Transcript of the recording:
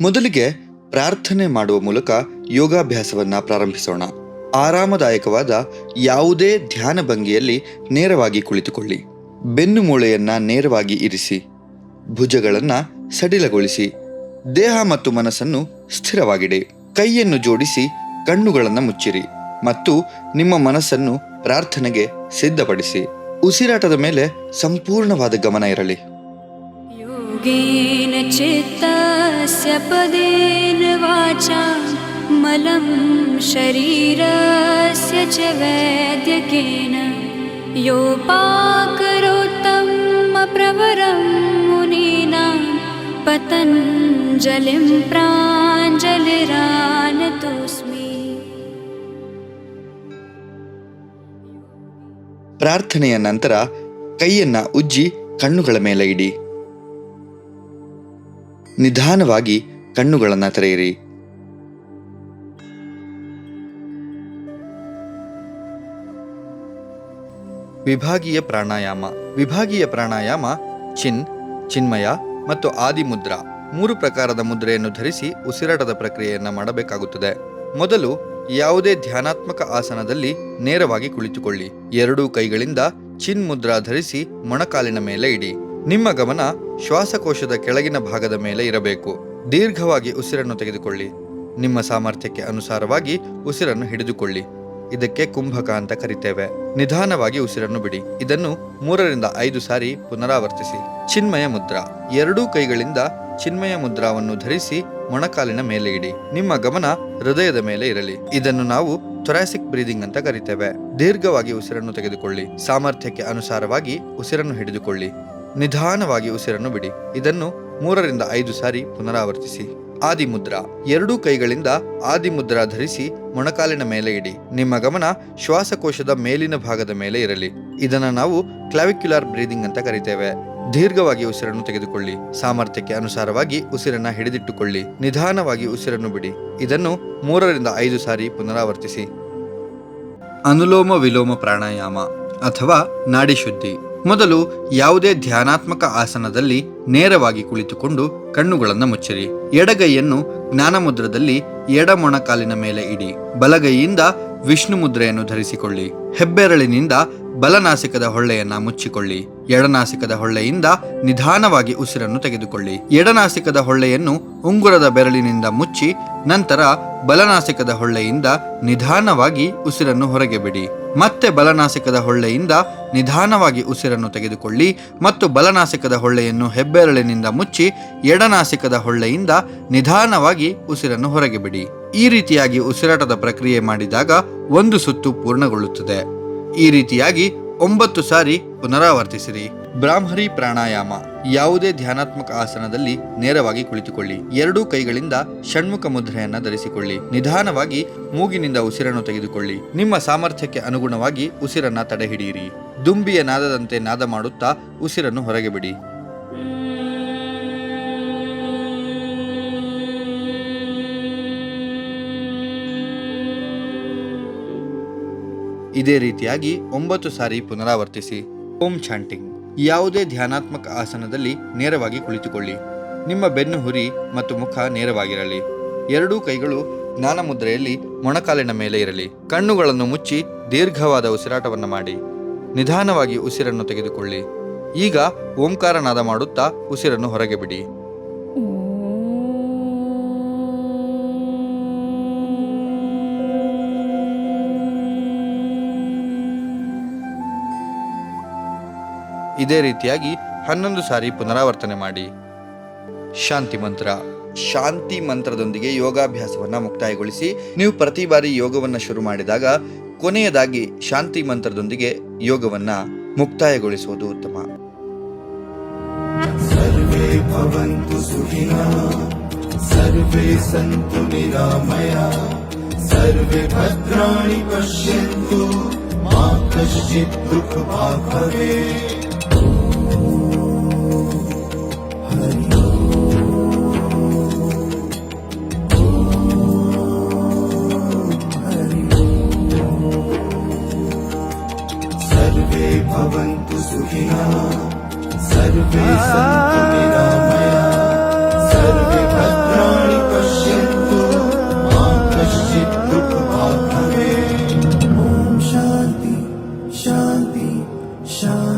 ಮೊದಲಿಗೆ ಪ್ರಾರ್ಥನೆ ಮಾಡುವ ಮೂಲಕ ಯೋಗಾಭ್ಯಾಸವನ್ನು ಪ್ರಾರಂಭಿಸೋಣ. ಆರಾಮದಾಯಕವಾದ ಯಾವುದೇ ಧ್ಯಾನ ಭಂಗಿಯಲ್ಲಿ ನೇರವಾಗಿ ಕುಳಿತುಕೊಳ್ಳಿ. ಬೆನ್ನು ಮೂಳೆಯನ್ನ ನೇರವಾಗಿ ಇರಿಸಿ. ಭುಜಗಳನ್ನು ಸಡಿಲಗೊಳಿಸಿ. ದೇಹ ಮತ್ತು ಮನಸ್ಸನ್ನು ಸ್ಥಿರವಾಗಿಡಿ. ಕೈಯನ್ನು ಜೋಡಿಸಿ ಕಣ್ಣುಗಳನ್ನು ಮುಚ್ಚಿರಿ ಮತ್ತು ನಿಮ್ಮ ಮನಸ್ಸನ್ನು ಪ್ರಾರ್ಥನೆಗೆ ಸಿದ್ಧಪಡಿಸಿ. ಉಸಿರಾಟದ ಮೇಲೆ ಸಂಪೂರ್ಣವಾದ ಗಮನ ಇರಲಿ. योगेन चित्तस्य पदेन वाचा मलं शरीरस्य च वैद्यकेन योपाकरोत्तमप्रवरं मुनीनां पतञ्जलिं प्राञ्जलिरानतोऽस्मि ಪ್ರಾರ್ಥನೆಯ ನಂತರ ಕೈಯನ್ನ ಉಜ್ಜಿ ಕಣ್ಣುಗಳ ಮೇಲೆ ಇಡಿ ನಿಧಾನವಾಗಿ ಕಣ್ಣುಗಳನ್ನು ತೆರೆಯಿರಿ. ವಿಭಾಗೀಯ ಪ್ರಾಣಾಯಾಮ. ವಿಭಾಗೀಯ ಪ್ರಾಣಾಯಾಮ, ಚಿನ್, ಚಿನ್ಮಯ ಮತ್ತು ಆದಿಮುದ್ರಾ. ಮೂರು ಪ್ರಕಾರದ ಮುದ್ರೆಯನ್ನು ಧರಿಸಿ ಉಸಿರಾಟದ ಪ್ರಕ್ರಿಯೆಯನ್ನು ಮಾಡಬೇಕಾಗುತ್ತದೆ. ಮೊದಲು ಯಾವುದೇ ಧ್ಯಾನಾತ್ಮಕ ಆಸನದಲ್ಲಿ ನೇರವಾಗಿ ಕುಳಿತುಕೊಳ್ಳಿ. ಎರಡೂ ಕೈಗಳಿಂದ ಚಿನ್ ಮುದ್ರಾ ಧರಿಸಿ ಮೊಣಕಾಲಿನ ಮೇಲೆ ಇಡಿ. ನಿಮ್ಮ ಗಮನ ಶ್ವಾಸಕೋಶದ ಕೆಳಗಿನ ಭಾಗದ ಮೇಲೆ ಇರಬೇಕು. ದೀರ್ಘವಾಗಿ ಉಸಿರನ್ನು ತೆಗೆದುಕೊಳ್ಳಿ. ನಿಮ್ಮ ಸಾಮರ್ಥ್ಯಕ್ಕೆ ಅನುಸಾರವಾಗಿ ಉಸಿರನ್ನು ಹಿಡಿದುಕೊಳ್ಳಿ. ಇದಕ್ಕೆ ಕುಂಭಕ ಅಂತ ಕರಿತೇವೆ. ನಿಧಾನವಾಗಿ ಉಸಿರನ್ನು ಬಿಡಿ. ಇದನ್ನು ಮೂರರಿಂದ ಐದು ಸಾರಿ ಪುನರಾವರ್ತಿಸಿ. ಚಿನ್ಮಯ ಮುದ್ರಾ. ಎರಡೂ ಕೈಗಳಿಂದ ಚಿನ್ಮಯ ಮುದ್ರಾವನ್ನು ಧರಿಸಿ ಮೊಣಕಾಲಿನ ಮೇಲೆ ಇಡಿ. ನಿಮ್ಮ ಗಮನ ಹೃದಯದ ಮೇಲೆ ಇರಲಿ. ಇದನ್ನು ನಾವು ಥೊರಾಸಿಕ್ ಬ್ರೀದಿಂಗ್ ಅಂತ ಕರಿತೇವೆ. ದೀರ್ಘವಾಗಿ ಉಸಿರನ್ನು ತೆಗೆದುಕೊಳ್ಳಿ. ಸಾಮರ್ಥ್ಯಕ್ಕೆ ಅನುಸಾರವಾಗಿ ಉಸಿರನ್ನು ಹಿಡಿದುಕೊಳ್ಳಿ. ನಿಧಾನವಾಗಿ ಉಸಿರನ್ನು ಬಿಡಿ. ಇದನ್ನು ಮೂರರಿಂದ ಐದು ಸಾರಿ ಪುನರಾವರ್ತಿಸಿ. ಆದಿಮುದ್ರಾ. ಎರಡೂ ಕೈಗಳಿಂದ ಆದಿಮುದ್ರಾ ಧರಿಸಿ ಮೊಣಕಾಲಿನ ಮೇಲೆ ಇಡಿ. ನಿಮ್ಮ ಗಮನ ಶ್ವಾಸಕೋಶದ ಮೇಲಿನ ಭಾಗದ ಮೇಲೆ ಇರಲಿ. ಇದನ್ನು ನಾವು ಕ್ಲಾವಿಕ್ಯುಲಾರ್ ಬ್ರೀದಿಂಗ್ ಅಂತ ಕರಿತೇವೆ. ದೀರ್ಘವಾಗಿ ಉಸಿರನ್ನು ತೆಗೆದುಕೊಳ್ಳಿ. ಸಾಮರ್ಥ್ಯಕ್ಕೆ ಅನುಸಾರವಾಗಿ ಉಸಿರನ್ನ ಹಿಡಿದಿಟ್ಟುಕೊಳ್ಳಿ. ನಿಧಾನವಾಗಿ ಉಸಿರನ್ನು ಬಿಡಿ. ಇದನ್ನು ಮೂರರಿಂದ ಐದು ಸಾರಿ ಪುನರಾವರ್ತಿಸಿ. ಅನುಲೋಮ ವಿಲೋಮ ಪ್ರಾಣಾಯಾಮ ಅಥವಾ ನಾಡಿ ಶುದ್ಧಿ. ಮೊದಲು ಯಾವುದೇ ಧ್ಯಾನಾತ್ಮಕ ಆಸನದಲ್ಲಿ ನೇರವಾಗಿ ಕುಳಿತುಕೊಂಡು ಕಣ್ಣುಗಳನ್ನು ಮುಚ್ಚಿರಿ. ಎಡಗೈಯನ್ನು ಜ್ಞಾನಮುದ್ರದಲ್ಲಿ ಎಡ ಮೊಣಕಾಲಿನ ಮೇಲೆ ಇಡಿ. ಬಲಗೈಯಿಂದ ವಿಷ್ಣು ಮುದ್ರೆಯನ್ನು ಧರಿಸಿಕೊಳ್ಳಿ. ಹೆಬ್ಬೆರಳಿನಿಂದ ಬಲನಾಸಿಕದ ಹೊಳ್ಳೆಯನ್ನ ಮುಚ್ಚಿಕೊಳ್ಳಿ. ಎಡನಾಸಿಕದ ಹೊಳ್ಳೆಯಿಂದ ನಿಧಾನವಾಗಿ ಉಸಿರನ್ನು ತೆಗೆದುಕೊಳ್ಳಿ. ಎಡನಾಸಿಕದ ಹೊಳ್ಳೆಯನ್ನು ಉಂಗುರದ ಬೆರಳಿನಿಂದ ಮುಚ್ಚಿ, ನಂತರ ಬಲನಾಸಿಕದ ಹೊಳ್ಳೆಯಿಂದ ನಿಧಾನವಾಗಿ ಉಸಿರನ್ನು ಹೊರಗೆ ಬಿಡಿ. ಮತ್ತೆ ಬಲನಾಸಿಕದ ಹೊಳ್ಳೆಯಿಂದ ನಿಧಾನವಾಗಿ ಉಸಿರನ್ನು ತೆಗೆದುಕೊಳ್ಳಿ ಮತ್ತು ಬಲನಾಸಿಕದ ಹೊಳ್ಳೆಯನ್ನು ಹೆಬ್ಬೆರಳಿನಿಂದ ಮುಚ್ಚಿ ಎಡನಾಸಿಕದ ಹೊಳ್ಳೆಯಿಂದ ನಿಧಾನವಾಗಿ ಉಸಿರನ್ನು ಹೊರಗೆ ಬಿಡಿ. ಈ ರೀತಿಯಾಗಿ ಉಸಿರಾಟದ ಪ್ರಕ್ರಿಯೆ ಮಾಡಿದಾಗ ಒಂದು ಸುತ್ತು ಪೂರ್ಣಗೊಳ್ಳುತ್ತದೆ. ಈ ರೀತಿಯಾಗಿ ಒಂಬತ್ತು ಸಾರಿ ಪುನರಾವರ್ತಿಸಿರಿ. ಬ್ರಾಹ್ಮರಿ ಪ್ರಾಣಾಯಾಮ ಯಾವುದೇ ಧ್ಯಾನಾತ್ಮಕ ಆಸನದಲ್ಲಿ ನೇರವಾಗಿ ಕುಳಿತುಕೊಳ್ಳಿ. ಎರಡೂ ಕೈಗಳಿಂದ ಷಣ್ಮುಖ ಮುದ್ರೆಯನ್ನ ಧರಿಸಿಕೊಳ್ಳಿ. ನಿಧಾನವಾಗಿ ಮೂಗಿನಿಂದ ಉಸಿರನ್ನು ತೆಗೆದುಕೊಳ್ಳಿ. ನಿಮ್ಮ ಸಾಮರ್ಥ್ಯಕ್ಕೆ ಅನುಗುಣವಾಗಿ ಉಸಿರನ್ನ ತಡೆಹಿಡಿಯಿರಿ. ದುಂಬಿಯ ನಾದದಂತೆ ನಾದ ಮಾಡುತ್ತಾ ಉಸಿರನ್ನು ಹೊರಗೆ ಬಿಡಿ. ಇದೇ ರೀತಿಯಾಗಿ ಒಂಬತ್ತು ಸಾರಿ ಪುನರಾವರ್ತಿಸಿ. ಓಂ ಚಾಂಟಿಂಗ್. ಯಾವುದೇ ಧ್ಯಾನಾತ್ಮಕ ಆಸನದಲ್ಲಿ ನೇರವಾಗಿ ಕುಳಿತುಕೊಳ್ಳಿ. ನಿಮ್ಮ ಬೆನ್ನು ಹುರಿ ಮತ್ತು ಮುಖ ನೇರವಾಗಿರಲಿ. ಎರಡೂ ಕೈಗಳು ಜ್ಞಾನ ಮುದ್ರೆಯಲ್ಲಿ ಮೊಣಕಾಲಿನ ಮೇಲೆ ಇರಲಿ. ಕಣ್ಣುಗಳನ್ನು ಮುಚ್ಚಿ ದೀರ್ಘವಾದ ಉಸಿರಾಟವನ್ನು ಮಾಡಿ. ನಿಧಾನವಾಗಿ ಉಸಿರನ್ನು ತೆಗೆದುಕೊಳ್ಳಿ. ಈಗ ಓಂಕಾರನಾದ ಮಾಡುತ್ತಾ ಉಸಿರನ್ನು ಹೊರಗೆ ಬಿಡಿ. ಇದೇ ರೀತಿಯಾಗಿ ಹನ್ನೊಂದು ಸಾರಿ ಪುನರಾವರ್ತನೆ ಮಾಡಿ. ಶಾಂತಿ ಮಂತ್ರ. ಶಾಂತಿ ಮಂತ್ರದೊಂದಿಗೆ ಯೋಗಾಭ್ಯಾಸವನ್ನು ಮುಕ್ತಾಯಗೊಳಿಸಿ ನೀವು ಪ್ರತಿ ಬಾರಿ ಯೋಗವನ್ನು ಶುರು ಮಾಡಿದಾಗ ಕೊನೆಯದಾಗಿ ಶಾಂತಿ ಮಂತ್ರದೊಂದಿಗೆ ಯೋಗವನ್ನು ಮುಕ್ತಾಯಗೊಳಿಸುವುದು ಉತ್ತಮ. ಸರ್ವೇ ಸಂತು ಸರ್ವೇ ಭದ್ರಾಣಿ ಪಶ್ಯಂತು ಮಾ ಕಶ್ಚಿತ್ ದುಃಖ सुखिना सर्वे सन्तु निरामया सर्वे भद्राणि पश्यन्तु मा कश्चित् दुःखात् भवेत् ॐ शान्ति शान्ति शान्ति